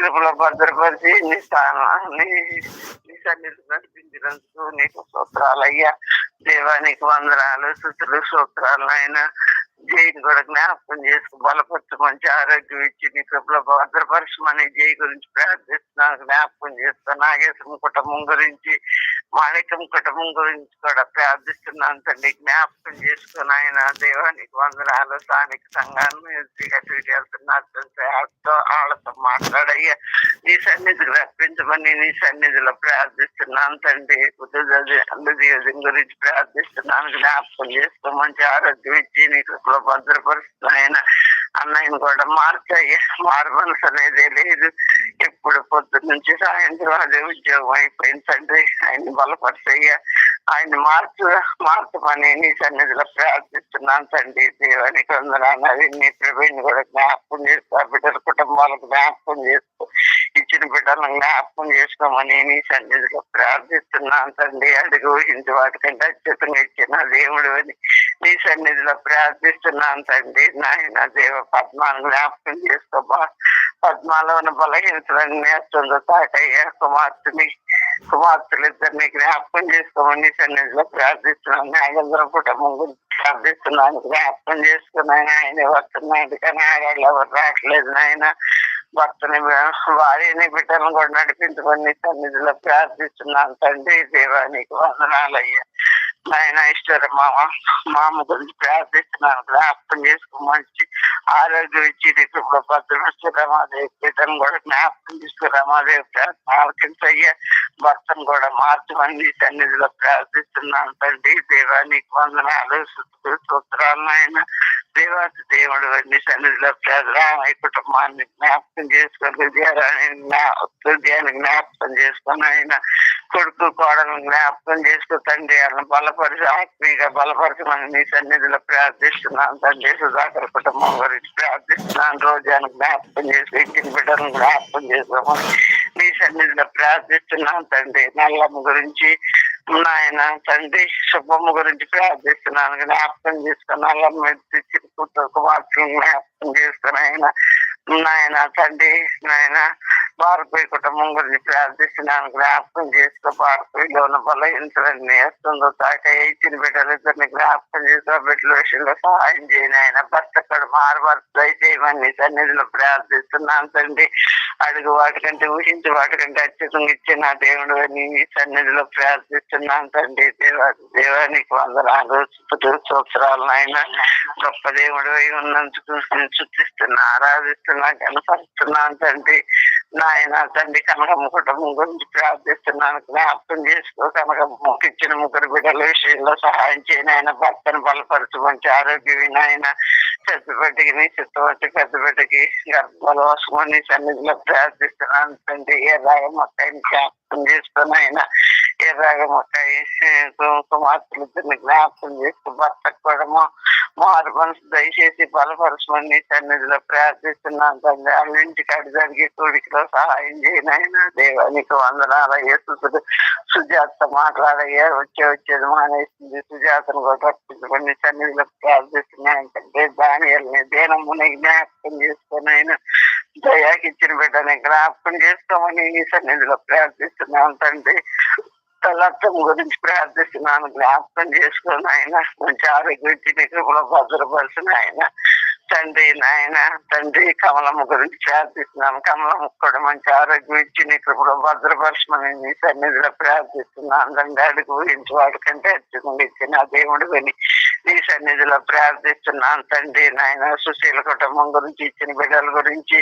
కృపలో భద్రపరిచి నీ స్థానాన్ని నీ సన్నిధి నడిపించినందుకు నీకు దేవానికి వందనాలు శుతులు సూత్రాలు ఆయన జైని కూడా జ్ఞాపకం చేసుకు బలపరచు మంచి ఆరోగ్యం ఇచ్చి నీ కృపలో భద్రపరచమని జై గురించి ప్రార్థిస్తున్నాను జ్ఞాపకం చేస్తాను నాగేశ్వరం కుటుంబం గురించి మాణిక్యం కుటుంబం గురించి కూడా ప్రార్థిస్తున్నాను తండ్రి జ్ఞాపకం చేసుకుని ఆయన దేవానికి వందనాలు స్థానిక సంఘాన్ని అటు ఇటు వెళ్తున్నారు తండ్రి. వాళ్ళతో వాళ్ళతో మాట్లాడయ్యా. నీ సన్నిధికి రప్పించమని నీ సన్నిధిలో ప్రార్థిస్తున్నాను తండ్రి. అందజీవితం గురించి ప్రార్థిస్తున్నాను. జ్ఞాపకం చేసుకో మంచి ఆరోగ్యం ఇచ్చి నీ కృపలో భద్రపరుస్తున్నాయన. అన్నయ్యను కూడా మార్చాయి. మారమనసు అనేది లేదు. ఎప్పుడు పొద్దు నుంచి సాయంత్రం అదే ఉద్యోగం అయిపోయింది తండ్రి. ఆయన బలపరచయ్యా. ఆయన మార్చు మార్చమని నీ సన్నిధిలో ప్రార్థిస్తున్నాను తండ్రి. దేవానికి వందనాలు. అవి నీ ప్రభుని కూడా జ్ఞాపకం చేస్తా బిడ్డల కుటుంబాలకు జ్ఞాపకం చేస్తూ ఇచ్చిన బిడ్డలను జ్ఞాపకం చేసుకోమని నీ సన్నిధిలో ప్రార్థిస్తున్నాను తండ్రి. అడుగు ఊహించి వాటికంటే అత్యుతంగా ఇచ్చిన దేవుడు అని నీ సన్నిధిలో ప్రార్థిస్తున్నాను తండ్రి నాయన దేవ పద్మాను జ్ఞాపకం చేసుకోబా పద్మాలో ఉన్న బలహీనతలన్నీ నేస్తుందో తాటయ్య కుమార్తెని కుమార్తెలు ఇద్దరిని జ్ఞాపకం చేసుకోమని నీ సన్నిధిలో ప్రార్థిస్తున్నాను. నాగేంద్ర కుటుంబం గురించి ప్రార్థిస్తున్నాను. జ్ఞాపకం చేసుకున్నాను ఆయన వస్తున్నాడు కానీ ఆడవాళ్ళు ఎవరు రావట్లేదు నాయన. భర్తని భార్యని బిడ్డలను కూడా నడిపించుకొని నీ సన్నిధిలో ప్రార్థిస్తున్నాను తండ్రి. దేవానికి వందనాలయ్యా ఆయన ఇస్తారు మామ మామ గురించి ప్రార్థిస్తున్నాను. జ్ఞాపకం చేసుకో మంచి ఆరోగ్యం ఇచ్చి ఇప్పుడు భద్రమిస్తూ రమాదేవి బిడ్డను కూడా జ్ఞాపకం చేసుకో రమాదేవి ప్రార్థన ఆలకించయ్యా భర్తను కూడా మార్చమని సన్నిధిలో ప్రార్థిస్తున్నాను తండ్రి. దేవానికి వందనాలు స్తుతులు, స్తోత్రాలు నాయన. దేవాతి దేవుడు అన్ని సన్నిధిలో ప్రార్థన కుటుంబాన్ని జ్ఞాపకం చేసుకొని హృదయాన్ని హృదయాన్ని జ్ఞాపకం చేసుకొని ఆయన కొడుకు కోడలు జ్ఞాపకం చేసుకో తండ్రి వాళ్ళని బలపరిచి ఆత్మీయంగా బలపరచమని నీ సన్నిధిలో ప్రార్థిస్తున్నాను తండ్రి. సుధాకర్ కుటుంబం గురించి ప్రార్థిస్తున్నాను. రోజాను జ్ఞాపకం చేసి ఇచ్చిన బిడ్డలను జ్ఞాపకం చేసుకోమని నీ సన్నిధిలో ప్రార్థిస్తున్నాను తండ్రి. నల్లమ్మ గురించి నాయన తండ్రి శుభమ్మ గురించి ప్రార్థిస్తున్నాను. జ్ఞాపకం చేసుకుని నల్లమ్మ తెచ్చిన కూతురు కుమార్తెను జ్ఞాపకం చేసుకుని ఆయన నాయన తండ్రి నాయన భారతీయ కుటుంబం గురించి ప్రార్థిస్తున్నాను జ్ఞాపకం చేసుకో లోన ఉన్న బలహీనతలన్నీ వేస్తుందో తాక ఇచ్చిన బిడ్డలు ఇద్దరిని జ్ఞాపకం చేసుకో బిడ్డల విషయంలో సహాయం చేయను ఆయన. భర్త కూడా మారు భర్త దయచేయమని సన్నిధిలో ప్రార్థిస్తున్నాను తండ్రి. అడుగు వాటికంటే ఊహించి వాటికంటే అత్యుతంగా ఇచ్చిన దేవుడు అని సన్నిధిలో ప్రార్థిస్తున్నాను తండ్రి. దేవా దేవానికి వందనాలు స్తుతులు, ఆయన నాయన. గొప్ప దేవుడు అయి ఉన్నందుకు నేను ఆరాధిస్తున్నా కనపరుస్తున్నాను తండ్రి. నాయన తండ్రి కనకమ్మ కుటుంబం గురించి ప్రార్థిస్తున్నాను జ్ఞాపకం చేసుకో కనకమ్మ ఇచ్చిన ముగ్గురు బిడ్డల విషయంలో సహాయం చేయని ఆయన భర్తను బలపరచు మంచి ఆరోగ్యం నాయన. పెద్ద నీ చిత్తవంటి పెద్ద గర్భాలు వసుకొని సన్నిధిలో ప్రార్థిస్తున్నాను తండ్రి. ఏ రాగ జ్ఞాపకం చేసుకుని ఆయన ఏ రాగ కుమార్తెలు ఇద్దరిని జ్ఞాపకం చేస్తూ భర్త కూడా మా- మారు మనసు దయచేసి బలపరచమని సన్నిధిలో ప్రార్థిస్తున్నాను తండ్రి. అన్నింటికి ఇంటికాడ జరిగే కోడికలో సహాయం చేయనైనా దేవానికి వందనాలు యేసుడు సుజాత మాట్లాడయ్యా. వచ్చే వచ్చేది మానేసింది. సుజాతను కూడా రక్షించుకొని సన్నిధిలో ప్రార్థిస్తున్నాను తండ్రి. దాని దేనముని జ్ఞాపకం చేసుకొని ఆయన దయాకి ఇచ్చిన బిడ్డని జ్ఞాపకం చేసుకోమని నీ సన్నిధిలో ప్రార్థిస్తున్నాను తండ్రి. తలత్వం గురించి ప్రార్థిస్తున్నాను. జ్ఞాపకం చేసుకుని ఆయన మంచి ఆరోగ్యం ఇచ్చి నీ కృపలో భద్రపరిచిన ఆయన. తండ్రి నాయన తండ్రి కమలమ్మ గురించి ప్రార్థిస్తున్నాను. కమలమ్మ కూడా మంచి ఆరోగ్యం ఇచ్చి నీ కృపలో భద్రపరచమని నీ సన్నిధిలో ప్రార్థిస్తున్నాను తండ్రి అడుగు ఊహించి వాడికంటే అత్యుతంగా ఇచ్చిన దేవుడు విని నీ సన్నిధిలో ప్రార్థిస్తున్నాను. తండ్రి నాయన సుశీల కుటుంబం గురించి ఇచ్చిన బిడ్డల గురించి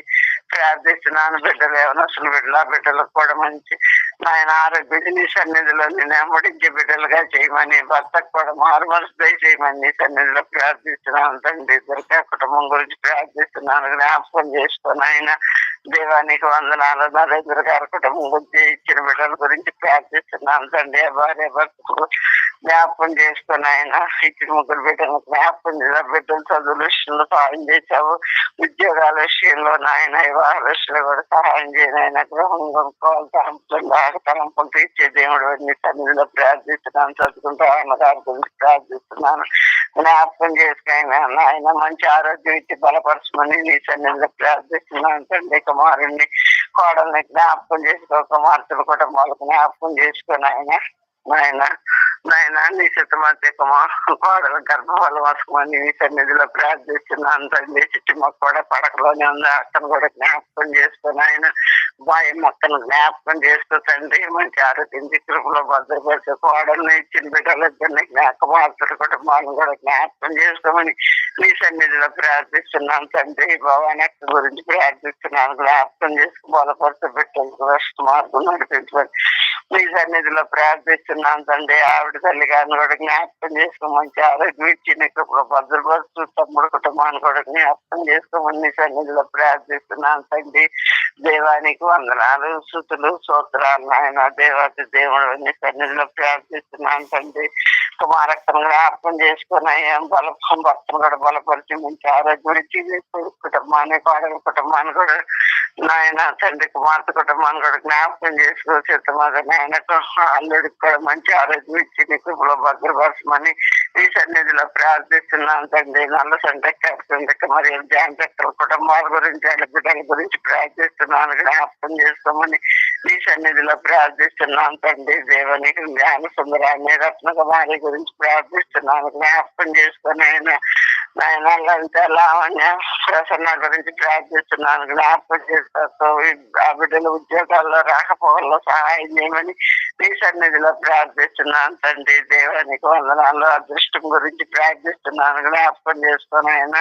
ప్రార్థిస్తున్నాను. బిడ్డలు ఏమైనా అసలు బిడ్డల బిడ్డలకు కూడా మంచి నాయన ఆరోగ్యం నీ సన్నిధిలో నేను బిడ్డలుగా చేయమని భర్తకు కూడా మారు మనసు దయచేయమని నీ సన్నిధిలో ప్రార్థిస్తున్నాను తండ్రి ఇద్దరికి కుటుంబం గురించి ప్రార్థిస్తున్నాను. జ్ఞాపకం చేసుకొని ఆయన దేవానికి వందనాలు. నరేంద్ర గారి కుటుంబం గురించి ఇచ్చిన బిడ్డల గురించి ప్రార్థిస్తున్నాను తండ్రి భార్య భర్తకు జ్ఞాపకం చేసుకుని ఆయన. ఇచ్చిన ముగ్గురు బిడ్డలు జ్ఞాపకం చేసిన బిడ్డలు చదువుల విషయంలో సహాయం చేశావు. ఉద్యోగాల విషయంలో నాయన వివాహాల విషయంలో కూడా సహాయం చేయను. ఆయన గృహం కొనుక్కోవాలి. తలంపులు తలంపులు తీర్చే దేవుడు నీ సన్నిధిలో ప్రార్థిస్తున్నాను. చదువుకుంటూ ఆయన గారి గురించి ప్రార్థిస్తున్నాను. జ్ఞాపకం చేసుకుని ఆయన మంచి ఆరోగ్యం ఇచ్చి బలపరచమని నీ సన్నిధిలో ప్రార్థిస్తున్నాను తండ్రి కుమారుణ్ణి. కోడల్ని జ్ఞాపకం చేసుకో. కుమార్తెలు కూడా వాళ్ళకు జ్ఞాపకం చేసుకుని ఆయన నాయన నాయన నీ చిత్తమా కోడల గర్భఫలం వసుకోమని నీ సన్నిధిలో ప్రార్థిస్తున్నాను తండ్రి చుట్టూ మొక్క కూడా పడకలోనే ఉంది. అక్కను కూడా జ్ఞాపకం చేసుకుని ఆయన బాయ్ మొక్కను జ్ఞాపకం చేసుకో తండ్రి మంచి ఆరోగ్యం కృపలో భద్రపరిచే కోడల్ని ఇచ్చిన బిడ్డలిద్దరిని జ్ఞాపకం కుటుంబాలను కూడా జ్ఞాపకం చేసుకోమని నీ సన్నిధిలో ప్రార్థిస్తున్నాను తండ్రి. భవాని అక్క గురించి ప్రార్థిస్తున్నాను. జ్ఞాపకం చేసుకు బలపరచ పెట్టేందుకు మార్గం నడిపించమని నీ సన్నిధిలో ప్రార్థిస్తున్నాను తండ్రి ఆవిడ తల్లి గారిని కూడా జ్ఞాపకం చేసుకోమని ఆరోగ్యం ఇచ్చి నీకు భద్రపరుస్తూ తమ్ముడు కుటుంబాన్ని కూడా జ్ఞాపకం చేసుకోమని నీ సన్నిధిలో ప్రార్థిస్తున్నాను తండ్రి దేవానికి వందనాలు శృతులు సూత్రాలు నాయన. దేవాతి దేవుడు నీ సన్నిధిలో ప్రార్థిస్తున్నాను తండ్రి కుమారక్కను జ్ఞాపకం చేసుకుని బలపం భక్తులు కూడా బలపరిచి మంచి ఆరోగ్యం ఇచ్చి కుటుంబాన్ని కోడల కుటుంబాన్ని కూడా నాయన తండ్రి కుమార్తె కుటుంబాన్ని కూడా జ్ఞాపకం చేసుకో చిత్తమద నాయనకు అల్లుడికి కూడా మంచి ఆరోగ్యం ఇచ్చి నీ కృపలో భద్రపరచమని ఈ సన్నిధిలో ప్రార్థిస్తున్నాను తండ్రి. నల్ల సంటక్క మరి జాంతక్కల కుటుంబాల గురించి వాళ్ళ బిడ్డల గురించి ప్రార్థిస్తున్నాను జ్ఞాపకం చేసుకోమని ఈ సన్నిధిలో ప్రార్థిస్తున్నాను తండ్రి దేవునికి జ్ఞాన సుందరాన్ని రత్నకుమారి గురించి ప్రార్థిస్తున్నాను జ్ఞాపకం చేసుకుని ఆయన నాయన లంచ లావణ్య ప్రసన్న గురించి ప్రార్థిస్తున్నాను జ్ఞాపకం చేస్తాను ఆ బిడ్డల ఉద్యోగాల్లో రాకపోవల్లో సహాయం చేయమని నీ సన్నిధిలో ప్రార్థిస్తున్నాను తండ్రి దేవానికి వందనాలు అదృష్టం గురించి ప్రార్థిస్తున్నాను జ్ఞాపకం చేసుకుని ఆయన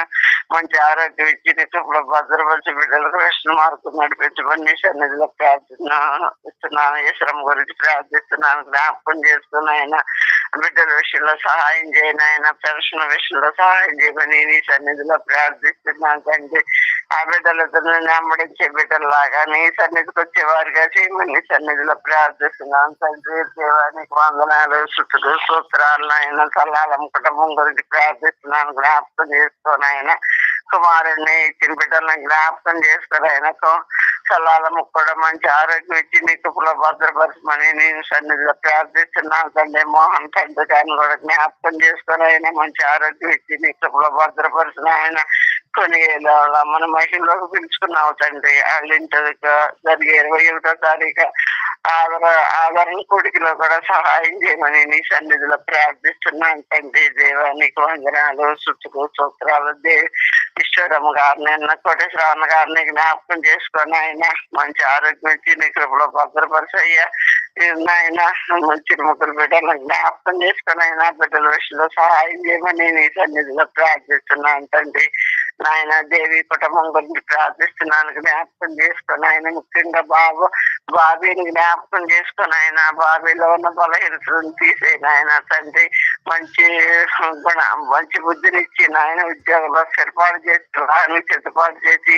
మంచి ఆరోగ్యం ఇచ్చి నిత్యంలో భద్రపరిచి బిడ్డలకు విష్ణు మార్పు నడిపించమని నీ సన్నిధిలో ప్రార్థిస్తున్నాను ఇస్తున్నాను ఈశ్వరం గురించి ప్రార్థిస్తున్నాను జ్ఞాపకం చేస్తున్నాయన బిడ్డల విషయంలో సహాయం చేయను ఆయన పెన్షన్ విషయంలో సహాయం చేయమని నీ సన్నిధిలో ప్రార్థిస్తున్నాను తండ్రి. ఆ బిడ్డలతో నెమ్మడించే బిడ్డల్లాగా నీ సన్నిధికి వచ్చేవారుగా చేయమని నీ సన్నిధిలో ప్రార్థిస్తున్నాను తండ్రి. దేవానికి వందనాలు శుద్ధులు సూత్రాలు ఆయన సల్లాలం కుటుంబం గురించి ప్రార్థిస్తున్నాను జ్ఞాపకం చేసుకొని ఆయన కుమారుడిని ఇచ్చిన బిడ్డలను జ్ఞాపకం చేస్తారు ఆయనకు సల్లాలము కూడా మంచి ఆరోగ్యం ఇచ్చి నీ కృపలో భద్రపరచమని నేను సన్నిధిలో ప్రార్థిస్తున్నాను తండ్రి. మోహన్ తండ్రి గారిని కూడా జ్ఞాపకం చేసుకొని ఆయన మంచి ఆరోగ్యం ఇచ్చి నీ కృపలో భద్రపరిచిన ఆయన కొన్ని మన మహిళలోకి పిలుచుకున్నావు తండ్రి. వాళ్ళ జరిగే ఇరవై ఒకటో తారీఖు ఆదర ఆదరణ కొడుకులో కూడా సహాయం చేయమని నీ సన్నిధిలో ప్రార్థిస్తున్నాను తండ్రి. దేవానికి వందనాలు సుతుకు సూత్రాలు దేవి ఈశ్వరమ్మ గారిని అన్న కోటేశ్వరమ్మ గారిని జ్ఞాపకం చేసుకొని ఆయన మంచి ఆరోగ్యం ఇచ్చి నీ కృపలో భద్రపరిచయ్యా. ఆయన మంచి ముగ్గురు బిడ్డలను జ్ఞాపకం చేసుకొని అయినా బిడ్డల విషయంలో సహాయం చేయమని నీ సన్నిధిలో ప్రార్థిస్తున్నాను తండ్రి. నాయన దేవి కుటుంబం గురించి ప్రార్థిస్తున్నాను. జ్ఞాపకం చేసుకుని ఆయన ముఖ్యంగా బాబు బాబీని జ్ఞాపకం చేసుకుని ఆయన బాబీలో ఉన్న బలహీనతలను తీసే ఆయన తండ్రి. మంచి గుణ మంచి బుద్ధిని ఇచ్చి నాయన ఉద్యోగంలో సరిపాటు చేసి ఆయన సిద్ధపాటు చేసి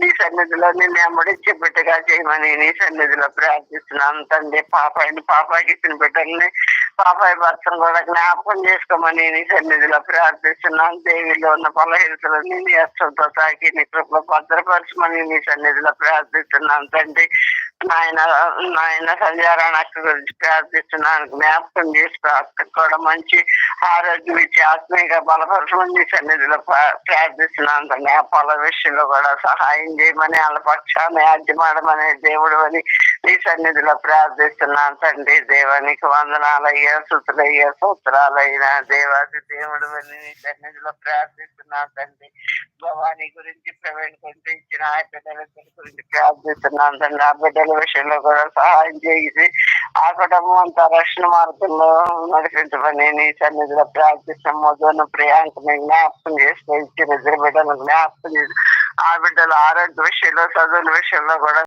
నీ సన్నిధిలో నిన్ను అమ్మడించి బిడ్డగా చేయమని నీ సన్నిధిలో ప్రార్థిస్తున్నాను తండ్రి. పాపాయిని పాపాకి ఇచ్చిన బిడ్డల్ని పాపాయి భర్తను కూడా జ్ఞాపకం చేసుకోమని నీ సన్నిధిలో ప్రార్థిస్తున్నాను. దేవిలో ఉన్న బలహీనతలని నీ అస్తంతో తాకి నీ కృపలో భద్రపరచమని నీ సన్నిధిలో ప్రార్థిస్తున్నాను తండ్రి. నాయన నాయన సంధ్యారాయణ అక్క గురించి ప్రార్థిస్తున్నాను. జ్ఞాపకం చేసుకో అక్క కూడా మంచి ఆరోగ్యం ఇచ్చి ఆత్మీయంగా బలపరచమని నీ సన్నిధిలో ప్రార్థిస్తున్నాను తండ్రి. ఆ పొల విషయంలో కూడా సహాయం చేయమని వాళ్ళ పక్షాన్ని యాజ్యమాడమనే దేవుడు అని నీ సన్నిధిలో ప్రార్థిస్తున్నాను తండ్రి దేవానికి వందనాలయ్యా సుతులయ్యా సూత్రాలయ్యా దేవాది దేవుడు వెళ్ళి నీ సన్నిధిలో ప్రార్థిస్తున్నాను తండ్రి భవాని గురించి ప్రవీణ్ గురించి ఇచ్చిన ఆ బిడ్డల గురించి ప్రార్థిస్తున్నాను తండ్రి ఆ బిడ్డల విషయంలో కూడా సహాయం చేసి ఆ కుటుంబం అంతా రక్షణ మార్గంలో నడిపించమని నీ సన్నిధిలో ప్రార్థిస్తాం మొదలు ప్రియాంకని జ్ఞాపకం చేసుకొని ఇచ్చిన ఇద్దరు బిడ్డలు జ్ఞాపకం చేసి ఆ బిడ్డల ఆరోగ్య విషయంలో చదువుల విషయంలో కూడా